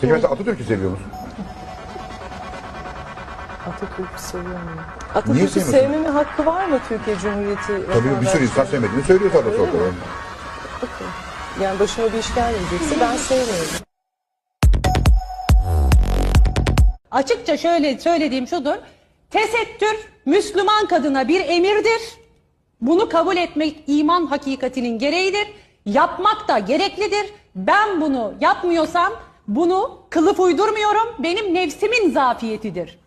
Peki mesela Atatürk'ü seviyor musun? Atatürk'ü seviyor muyum? Niye Atatürk'ü sevmiyorsun? sevmeme hakkı var mı Türkiye Cumhuriyeti Tabii bir sürü insan sevmediğini söylüyor sağda solda. Yani başıma bir iş gelmeyecekse ben sevmiyorum. Açıkça şöyle söylediğim şudur. Tesettür Müslüman kadına bir emirdir. Bunu kabul etmek iman hakikatinin gereğidir. Yapmak da gereklidir. Ben bunu yapmıyorsam bunu kılıf uydurmuyorum. Benim nefsimin zafiyetidir.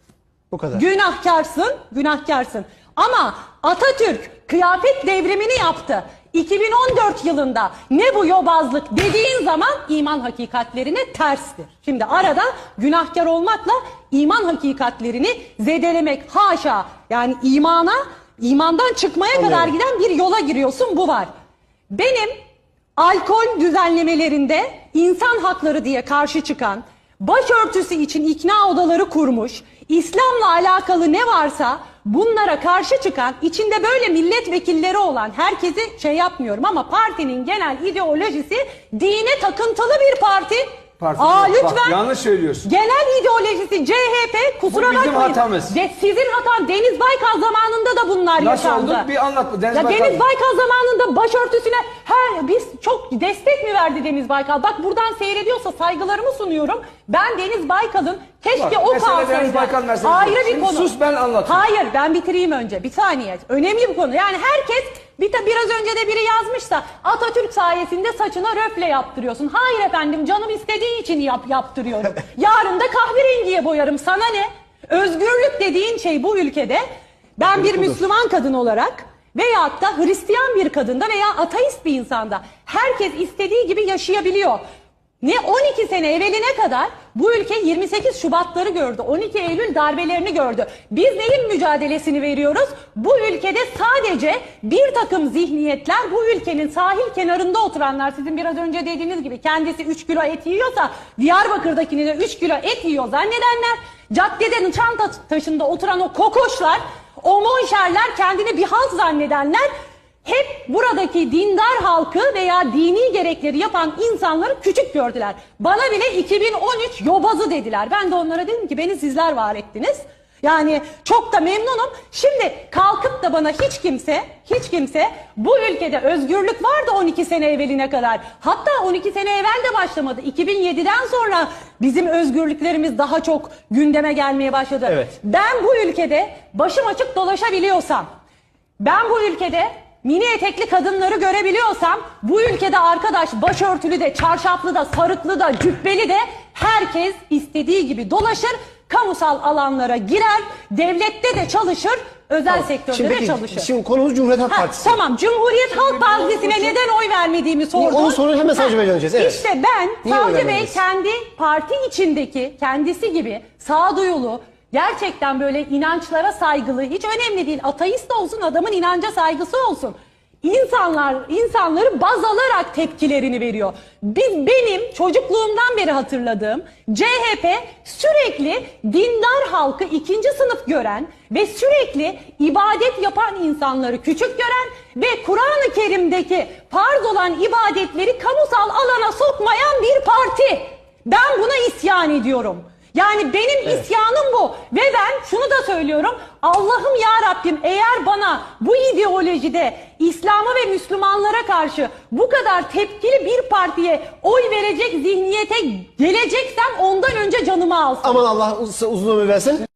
Bu kadar. Günahkarsın, günahkarsın. Ama Atatürk kıyafet devrimini yaptı. 2014 yılında ne bu yobazlık dediğin zaman iman hakikatlerine terstir. Şimdi arada günahkar olmakla iman hakikatlerini zedelemek haşa yani imana imandan çıkmaya kadar Anlıyorum. giden bir yola giriyorsun bu var. Benim alkol düzenlemelerinde insan hakları diye karşı çıkan, başörtüsü için ikna odaları kurmuş, İslam'la alakalı ne varsa bunlara karşı çıkan, içinde böyle milletvekilleri olan herkesi şey yapmıyorum ama partinin genel ideolojisi dine takıntılı bir parti. Parti Aa. Bak, lütfen. yanlış söylüyorsun. Genel ideolojisi CHP kusura Bu bizim bakmayın. hatamız. De, sizin hatan Deniz Baykal zamanında da bunlar Nasıl yaşandı. oldu? Bir anlat. Deniz ya Baykal. Deniz Baykal zamanında başörtüsüne her biz çok destek mi verdi Deniz Baykal? Bak buradan seyrediyorsa saygılarımı sunuyorum. Ben Deniz Baykal'ın keşke Bak, o kalsaydı. Deniz Baykal meselesi. Ayrı bir konu. sus, ben anlatayım. Hayır ben bitireyim önce. Bir saniye. Önemli bir konu. Yani herkes bir de biraz önce de biri yazmış da Atatürk sayesinde saçına röfle yaptırıyorsun. Hayır efendim canım istediği için yap yaptırıyorum. Yarın da kahverengiye boyarım. Sana ne? Özgürlük dediğin şey bu ülkede ben bir Müslüman kadın olarak veyahut da Hristiyan bir kadında veya ateist bir insanda herkes istediği gibi yaşayabiliyor. Ne 12 sene evveline kadar bu ülke 28 Şubatları gördü. 12 Eylül darbelerini gördü. Biz neyin mücadelesini veriyoruz? Bu ülkede sadece bir takım zihniyetler bu ülkenin sahil kenarında oturanlar sizin biraz önce dediğiniz gibi kendisi 3 kilo et yiyorsa Diyarbakır'dakini de 3 kilo et yiyor zannedenler caddeden çanta taşında oturan o kokoşlar o monşerler kendini bir halt zannedenler hep buradaki dindar halkı veya dini gerekleri yapan insanları küçük gördüler. Bana bile 2013 yobazı dediler. Ben de onlara dedim ki beni sizler var ettiniz. Yani çok da memnunum. Şimdi kalkıp da bana hiç kimse, hiç kimse bu ülkede özgürlük vardı 12 sene evveline kadar. Hatta 12 sene evvel de başlamadı. 2007'den sonra bizim özgürlüklerimiz daha çok gündeme gelmeye başladı. Evet. Ben bu ülkede başım açık dolaşabiliyorsam, ben bu ülkede mini etekli kadınları görebiliyorsam bu ülkede arkadaş başörtülü de, çarşaflı da, sarıklı da, cübbeli de herkes istediği gibi dolaşır, kamusal alanlara girer, devlette de çalışır, özel sektörde Şimdi, de peki, çalışır. şimdi konumuz Cumhuriyet Halk Ha, Partisi. tamam Cumhuriyet Halk Partisi'ne neden oy vermediğimi sordun. Onu sonra hemen Savcı Bey'e döneceğiz, evet. İşte ben Niye oy Savcı Bey vermediniz? kendi parti içindeki kendisi gibi sağduyulu gerçekten böyle inançlara saygılı hiç önemli değil ateist de olsun adamın inanca saygısı olsun. İnsanlar insanları baz alarak tepkilerini veriyor. Biz benim çocukluğumdan beri hatırladığım CHP sürekli dindar halkı ikinci sınıf gören ve sürekli ibadet yapan insanları küçük gören ve Kur'an-ı Kerim'deki farz olan ibadetleri kamusal alana sokmayan bir parti. Ben buna isyan ediyorum. Yani benim isyanım bu ve ben şunu da söylüyorum. Allah'ım ya Rabbim eğer bana bu ideolojide İslam'a ve Müslümanlara karşı bu kadar tepkili bir partiye oy verecek zihniyete geleceksem ondan önce canımı alsın. Aman Allah uz- uzun ömür versin.